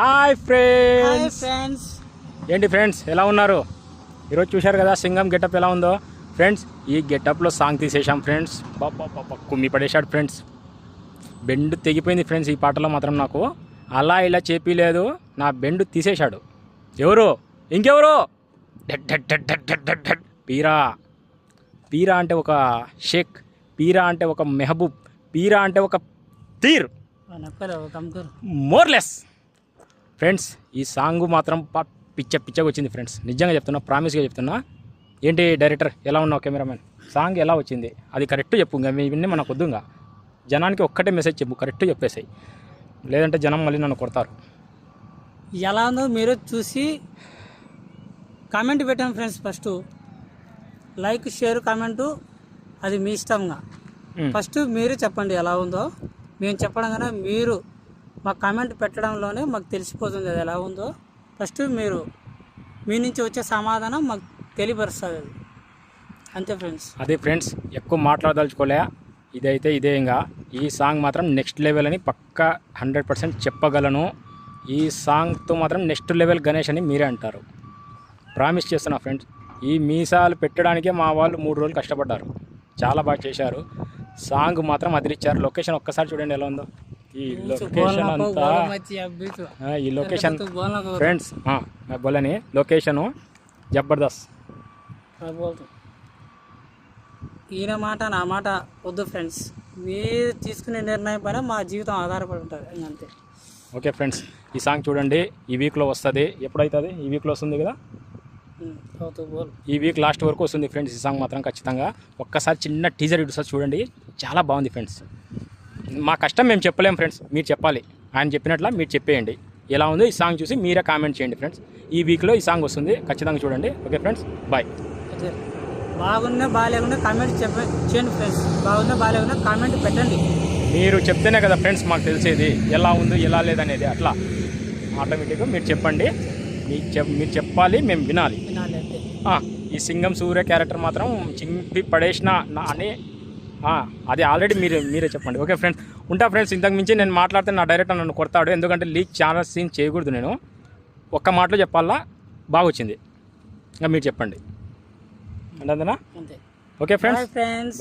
Hi friends friends ఏంటి friends ఎలా ఉన్నారు? ఈరోజు చూశారు కదా సింగం గెటప్ ఎలా ఉందో? ఫ్రెండ్స్ ఈ గెటప్లో సాంగ్ తీసేసాం ఫ్రెండ్స్. కుమ్మి పడేశాడు ఫ్రెండ్స్. బెండ్ తెగిపోయింది ఫ్రెండ్స్ ఈ పాటలో మాత్రం నాకు. అలా ఇలా చెప్పలేదు నా బెండ్ తీసేశాడు. ఎవరు? ఇంకెవరు. పీరా. పీరా అంటే ఒక షేక్. పీరా అంటే ఒక మెహబూబ్. పీరా అంటే ఒక తీర్. మోర్లెస్. ఫ్రెండ్స్ ఈ సాంగ్ మాత్రం పిచ్చ పిచ్చగా వచ్చింది ఫ్రెండ్స్. నిజంగా చెప్తున్నా ప్రామిస్గా చెప్తున్నా. ఏంటి డైరెక్టర్ ఎలా ఉన్నావు కెమెరామెన్ సాంగ్ ఎలా వచ్చింది? అది కరెక్ట్ చెప్పు ఇంకా ఇవన్నీ మనకు వద్దు ఇంకా. జనానికి ఒక్కటే మెసేజ్ చెప్పు కరెక్ట్ చెప్పేసాయి. లేదంటే జనం మళ్ళీ నన్ను కొడతారు. ఎలా ఉందో మీరు చూసి కామెంట్ పెట్టాం friends first. Like share comment అది మీ ఇష్టంగా. మ్. ఫస్ట్ మీరు చెప్పండి ఎలా ఉందో. మేము చెప్పడం కన్నా మీరు మాకు కామెంట్ పెట్టడంలోనే మాకు తెలిసిపోతుంది అది ఎలా ఉందో. ఫస్ట్ మీరు మీ నుంచి వచ్చే సమాధానం మాకు తెలియపరుస్తుంది అది. అంతే ఫ్రెండ్స్. అదే ఫ్రెండ్స్ ఎక్కువ మాట్లాడదలుచుకోలే ఇదైతే ఇదే ఇంకా. ఈ సాంగ్ మాత్రం నెక్స్ట్ లెవెల్ అని పక్కా హండ్రెడ్ పర్సెంట్ చెప్పగలను. ఈ సాంగ్తో మాత్రం నెక్స్ట్ లెవెల్ గణేష్ అని మీరే అంటారు. ప్రామిస్ చేస్తున్నా ఫ్రెండ్స్ ఈ మీసాలు పెట్టడానికే మా వాళ్ళు మూడు రోజులు కష్టపడ్డారు. చాలా బాగా చేశారు. సాంగ్ మాత్రం అదిరిచ్చారు. లొకేషన్ ఒక్కసారి చూడండి ఎలా ఉందో. ఈ లొకేషన్ అంతా ఈ లొకేషన్ ఫ్రెండ్స్ బోలని లొకేషను జబర్దస్త్ ఈయన మాట నా మాట వద్దు ఫ్రెండ్స్ మీరు తీసుకునే నిర్ణయం పైన మా జీవితం ఆధారపడి ఉంటుంది అంతే ఓకే ఫ్రెండ్స్ ఈ సాంగ్ చూడండి ఈ వీక్లో వస్తుంది ఎప్పుడైతుంది ఈ వీక్లో వస్తుంది కదా ఈ వీక్ లాస్ట్ వరకు వస్తుంది ఫ్రెండ్స్ ఈ సాంగ్ మాత్రం ఖచ్చితంగా ఒక్కసారి చిన్న టీజర్ ఇటు చూడండి చాలా బాగుంది ఫ్రెండ్స్ మా కష్టం మేము చెప్పలేం ఫ్రెండ్స్ మీరు చెప్పాలి. ఆయన చెప్పినట్ల మీరు చెప్పేయండి. ఎలా ఉందో ఈ సాంగ్ చూసి మీరే కామెంట్ చేయండి ఫ్రెండ్స్. ఈ వీక్లో ఈ సాంగ్ వస్తుంది ఖచ్చితంగా చూడండి. Okay friends bye. బాగున్నా బాగాలేకుండా కామెంట్ చెప్ప చేయండి ఫ్రెండ్స్. బాగున్నా బాగాలేకుండా కామెంట్ పెట్టండి. మీరు చెప్తేనే కదా ఫ్రెండ్స్ మాకు తెలిసేది ఎలా ఉందో ఎలా లేదనేది. అట్లా ఆటోమేటిక్గా మీరు చెప్పండి. మీరు చెప్పాలి మేము వినాలి. ఈ సింగం సూర్య క్యారెక్టర్ మాత్రం చింపి పడేసిన అని అది ఆల్రెడీ మీరు మీరే చెప్పండి. ఓకే ఫ్రెండ్స్ ఉంటా ఫ్రెండ్స్ ఇంతకు మించి నేను మాట్లాడితే నా డైరెక్టర్ నన్ను కొడతాడు. ఎందుకంటే లీక్ చాలా సీన్ చేయకూడదు నేను. ఒక్క మాటలో చెప్పాలా? బాగా వచ్చింది ఇంకా మీరు చెప్పండి. అంటే అంతే. Okay friends friends